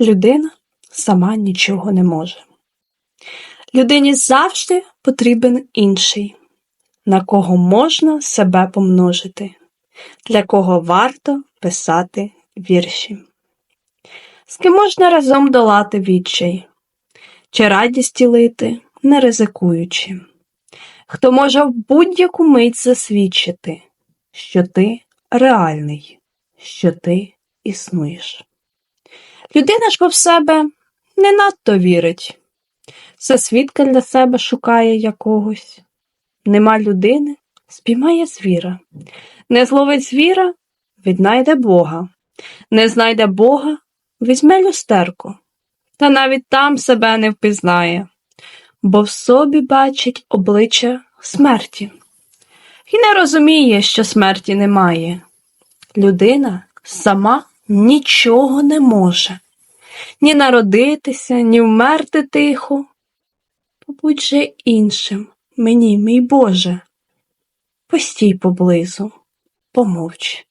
Людина сама нічого не може. Людині завжди потрібен інший, на кого можна себе помножити, для кого варто писати вірші, з ким можна разом долати відчай, чи радість ділити, не ризикуючи, хто може в будь-яку мить засвідчити, що ти реальний, що ти існуєш. Людина ж бо в себе не надто вірить, все свідка для себе шукає якогось. Нема людини, спіймає звіра, не зловить звіра, віднайде Бога, не знайде Бога, візьме люстерку, та навіть там себе не впізнає, бо в собі бачить обличчя смерті. І не розуміє, що смерті немає. Людина сама нічого не може ні народитися, ні вмерти тихо. Побудь же іншим мені, мій Боже, постій поблизу, помовч.